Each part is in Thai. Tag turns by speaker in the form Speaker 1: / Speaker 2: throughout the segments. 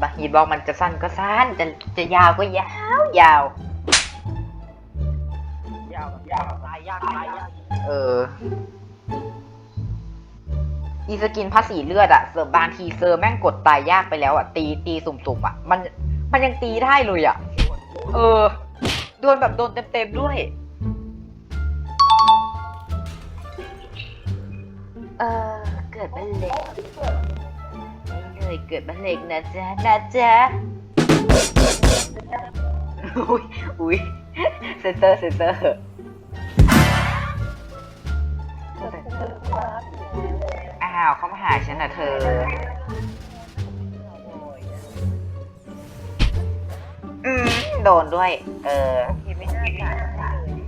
Speaker 1: บางทีบอกมันจะสั้นก็สั้น จะจะยาวก็ยาวยาวยา
Speaker 2: วแบบยาวตายยากตายยาก
Speaker 1: เอออีสกินภาษีเลือดอะเสริมบางทีเซอร์แม่งกดตายยากไปแล้วอะตีตีสุ่มๆอะมันมันยังตีได้เลยอะเออโดนแบบโดนเต็มๆด้วย เออเกิดเป็นเล็กนี่เล ยเกิดเป็นเล็กนะจ๊ะนะจ๊ะอุ้ยอุ้ยเซนเตอร์เซนเตอร์อ้าวเขามาหาฉันนะเธออืมโดนด้วย เออ
Speaker 2: ไม่น่าจ่ายได้เลย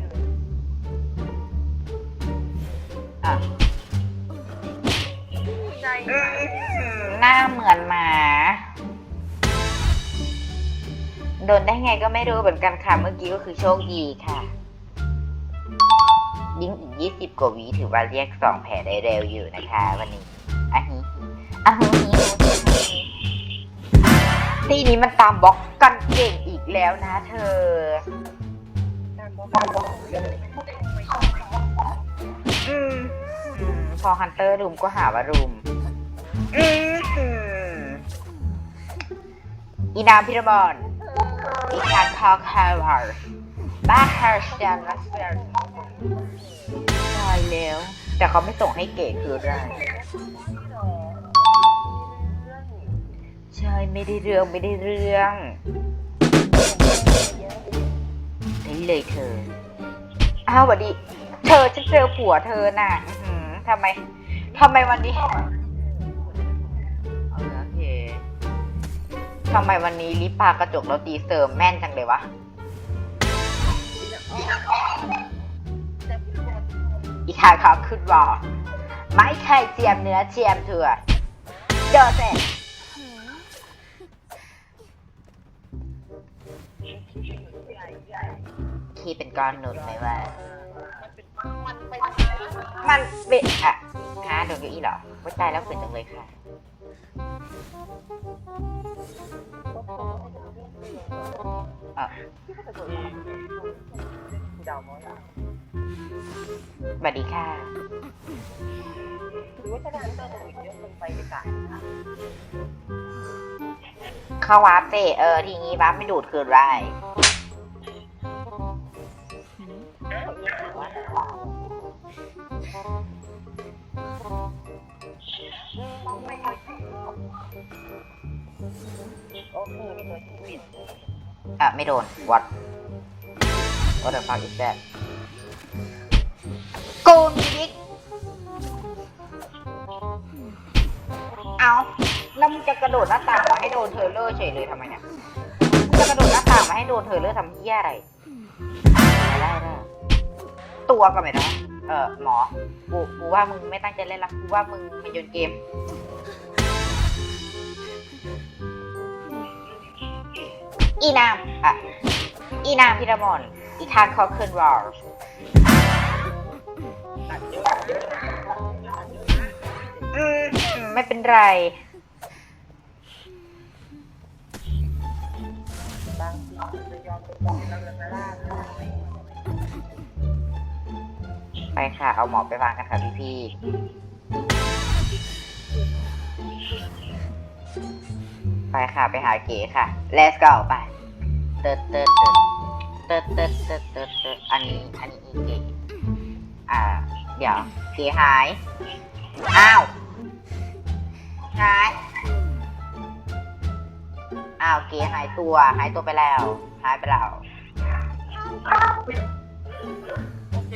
Speaker 1: อะ
Speaker 2: ใจ
Speaker 1: น้าเหมือนหมา โดนได้ไงก็ไม่รู้เหมือนกันค่ะ เมื่อกี้ก็คือโชคดีค่ะ ยิงอีกยี่สิบกว่าวิถือว่าเรียกสองแผลได้เร็วอยู่นะคะ วันนี้อะฮิอะฮิทีนี้มันตามบล็อกกันเก่งอีกแล้วนะเธออืมพอฮันเตอร์รุมก็หาว่ารุม อีนามพิรบอลอีคานคอคาวาร์บ้าฮาร์สแตนลัสเซอร์ตายแล้ว แต่เขาไม่ส่งให้เก๋คืออะไรใช่ไม่ได้เรื่องไม่ได้เรื่องนี่เลยเธอ อ้าวสวัสดี เธอฉันเจอผัวเธอน่ะอื้อหือทำไมทำไมวันนี้ ทำไมวันนี้ลิปปากระจกแล้วตีเสริมแม่นจังเลยวะ อีกหาเขาขึ้นวอไม่ใช่เจียมเนื้อเจียมเถื่อเดอเซนที่เป็นก้อนหนุนไหมว่า
Speaker 2: มันเป็น
Speaker 1: มันเป็นอะฮะโดนเก้าอี้เหรอว่าตายแล้วเขินจังเลยค่ะอ่
Speaker 2: อส
Speaker 1: วัสดีค่ะ
Speaker 2: คือว่าจะได้เจอคนเยอะคนไปในกา
Speaker 1: เข้าวาร์ปเจเออทีงี้วาร์ปไม่ดูดคืนไร
Speaker 2: โอเคมีตัวชีวิต
Speaker 1: อะ ไม่โดน what what the fuck is that กูมีบิ๊กเอาแล้วมึงจะกระโดดหน้าต่างมาให้โดนเทอเลอร์เฉยเลยทำไมเนี่ยมึงจะกระโดดหน้าต่างมาให้โดนเทอเลอร์ทำเหี้ยอะไรไม่ได้ได้ตัวก็ไม่ได้เออหมอกูกูว่ามึงไม่ตั้งใจเล่นละกูว่ามึงไม่โยนเกม อีนามอะ อีนามพิรมอนอีทานคอเคิร์นวอลอืมไม่เป็นไร ไปค่ะ เอาหมอไปวางกันค่ะพี่พี่ไปค่ะ ไปหาเก๋ค่ะ let's go ไป เติร์ดเติร์ดเติร์ดเติร์ดเติร์ดเติร์ดติร์ดอันนี้อันนี้อีกอีกอ่า เดี๋ยวผีหาย อ้าว หาย อ้าวเกีหายตัว หายตัวไปแล้ว หายไปแล้ว
Speaker 2: โอเค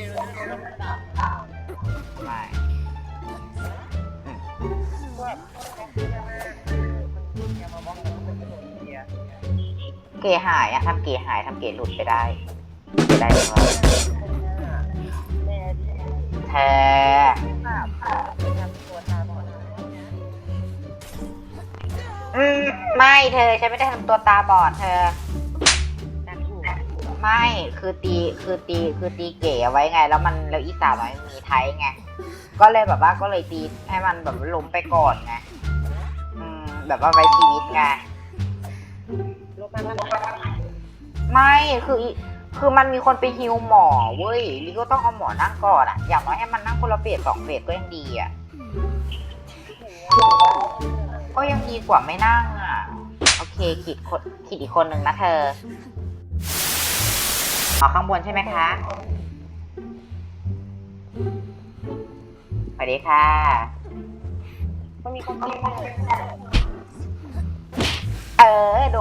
Speaker 2: เก
Speaker 1: หายอะทำเกหายทำเกหลุดไปได้ไปได้ไหมวะ
Speaker 2: แม่ที่
Speaker 1: เธอ
Speaker 2: ภาพทำตัวตาบอด
Speaker 1: อืมไม่เธอฉันไม่ได้ทำตัวตาบอดเธอ
Speaker 2: นั่นถูก
Speaker 1: ไม่คือตีคือตีคือตีเก๋เอาไว้ไง แล้วมันแล้วอีสาวน้อยมีไทยไง ก็เลยแบบว่าก็เลยตีให้มันแบบล้มไปก่อนไงอืมแบบว่าไว้ชีวิตไง
Speaker 2: ลบมาแล้ว
Speaker 1: ไม่คืออีคือมันมีคนไปฮิวหมอเว้ยลิก็ต้องเอาหมอนั่งก่อนอะอย่างน้อยให้มันนั่งคนละเฟสสองเฟสก็ยังดีอะก็ยังดีกว่าไม่นั่งอะโอเคขีดคนขีดอีกคนหนึ่งนะเธอเอข้างบนใช่ไหมคะสวัสดีค่ะ
Speaker 2: มันมีคนจ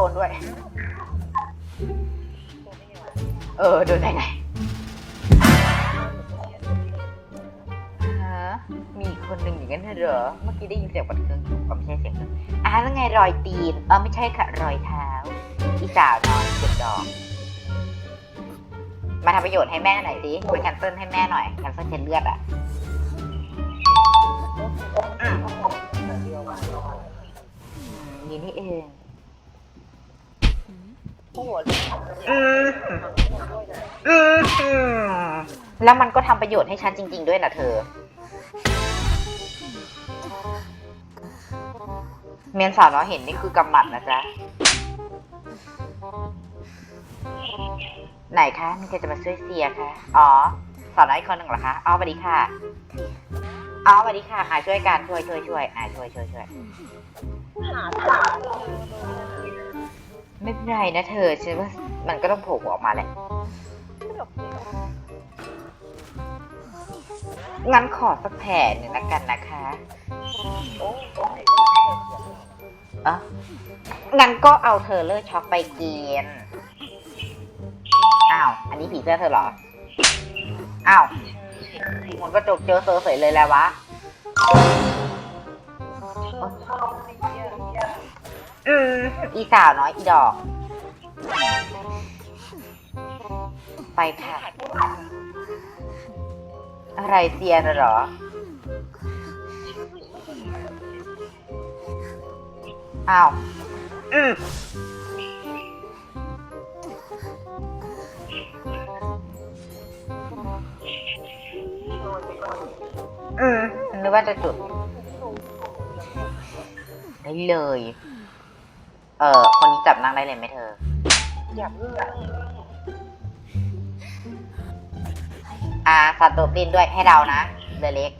Speaker 1: นด้วย เออ โดนไหนไหนฮะมีคนหนึ่งอย่างนั้นเหรอ เมื่อกี้ได้ยินเสียงบันเครื่องอยู่ก็ไม่ใช่เสียงเครื่องอะแล้วไงรอยตีน เออไม่ใช่ค่ะ รอยเท้า อีสาวนอนเก็บดอก มาทำประโยชน์ให้แม่หน่อยสิไปแคนเซิลให้แม่หน่อย แคนเซิลเช็ดเลือดอะอืมนี่นี่เอง แล้วมันก็ทำประโยชน์ให้ฉันจริง ๆ ด้วยนะเธอ เมียนสาวน้อยเห็นนี่คือกำหมัดนะจ๊ะ ไหนคะมีใครจะมาช่วยเสียคะ อ๋อ สาวน้อยคนหนึ่งเหรอคะ อ๋อสวัสดีค่ะ อ๋อสวัสดีค่ะอ่าช่วยกันช่วยช่วยช่วยอ่าช่วยช่วยช่วย
Speaker 2: หา
Speaker 1: ไม่เป็นไรนะเธอฉันว่ามันก็ต้องโผล่ออกมาแหละ งั้นขอสักแผ่นหนึ่งละกันนะคะ
Speaker 2: โอ้
Speaker 1: เอะงั้นก็เอาเธอเลอร์ช็อกไปกิน อ้าว อันนี้ผีเสื้อเธอเหรอ อ้าวหมันก็จกเจอเซอร์เสยเลยแล้ววะ อีสาวน้อยอีดอก ไปค่ะ อะไรเซียนเหรอ อ้าว อืมอืมนึกว่าจะจุดได้เลย เออคนนี้จับนั่งได้เลยไหมเธอ
Speaker 2: อยาเลือก
Speaker 1: อ่าสัตว์ตัวดินด้วยให้เรานะเรือเล็ก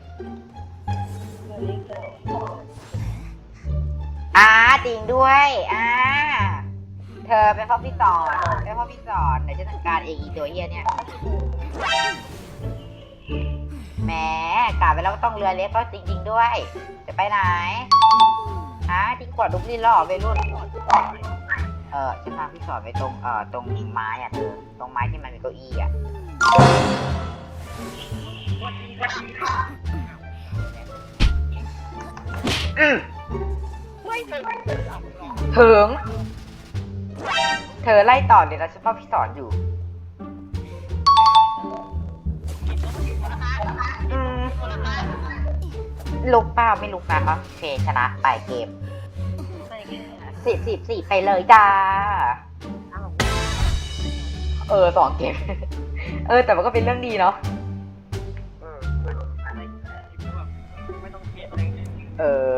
Speaker 1: อ่าจริงด้วยอ่าเธอเป็นพ่อพี่สอนเป็นพ่อพี่สอนเดี๋ยวจะจัดการเองอีตัวเฮียเนี่ยแหมกล่าวไปแล้วต้องเรือเล็กก็จริง ๆ ด้วย จะไปไหน ฮะทิ้งขวดลุกลิ้นล่อไปรุ่นเออฉันพาพี่สอนไปตรงเอ่อตรงไม้อะเธอตรงไม้ที่มันมีเก้าอี้อะอืม
Speaker 2: ไม่เป็น
Speaker 1: ถึง เธอไล่ต่อเลยนะฉันพ่อพี่สอนอยู่ อืม ลุกเปล่าไม่ลุกนะโอเคชนะไปเกม
Speaker 2: ไม่แค่
Speaker 1: สิบสิบสี่ไปเลยจ้า
Speaker 2: อ้าว
Speaker 1: เออสองเกม เออ แต่มันก็เป็นเรื่องดีเนาะ
Speaker 2: เอออะไรไม่ต้องเกลียดอะไร
Speaker 1: เออ